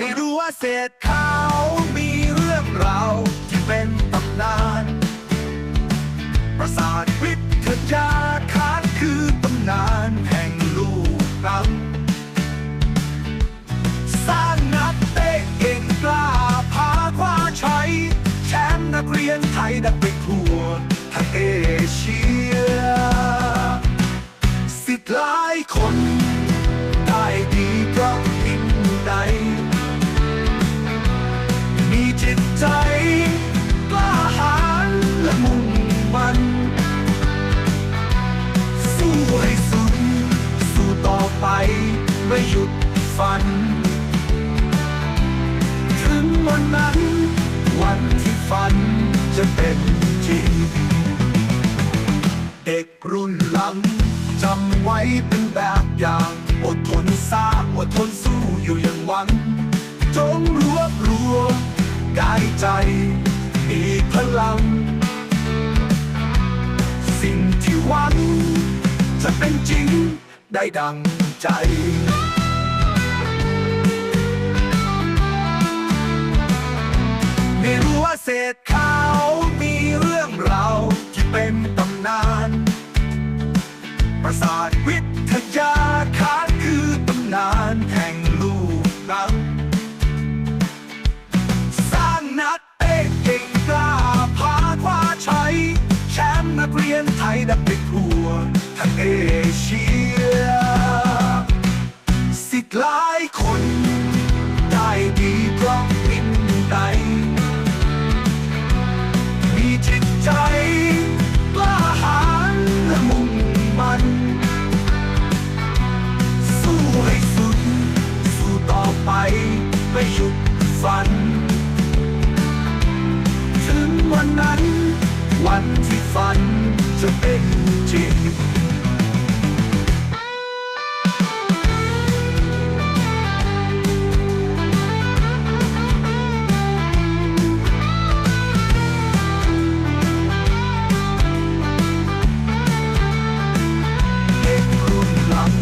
เศษข้ามีเรื่องราวที่เป็นตำนาน ประสาทวิทยาคารคือตำนานแห่งลูกรังสร้างนักเตะเก่งกล้าพาคว้าชัยแชมป์นักเรียนไทยดับไปทั่ หยุดฝัน ถึงวันนั้น วันที่ฝันจะเป็นจริง เด็กรุ่นหลังจำไว้เป็นแบบอย่าง อดทนสร้างอดทนสู้อยู่อย่างหวัง จงรวบรวมกายใจ มีพลัง สิ่งที่หวังจะเป็นจริงได้ดังใจ ประสาทวิทยาคารคือตำนานแห่งลูกรังสร้างนัดเอกเก่งกล้าพาคว้าชัยแชมป์นักเรียนไทยดับไปทั่วทั้งเอเชีย ไปไม่หยุดฝัน ถึงวันนั้น วันที่ฝันจะเป็นจริงเด็กรุ่นหลัง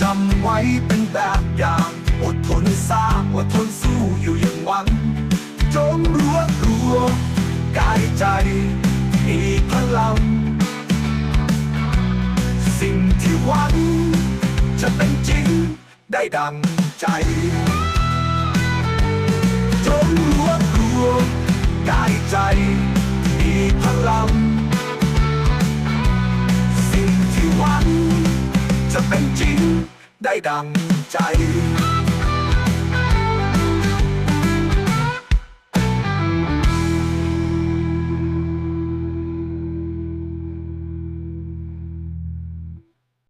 จำไว้เป็นแบบอย่าง อดทนสร้างอดทนสู้อยู่อย่างหวัง จงรวบรวมกายใจมีพลัง สิ่งที่หวัง จะเป็นจริงได้ดังใจ จงรวบรวมกายใจมีพลัง สิ่งที่หวัง จะเป็นจริงได้ดังใจ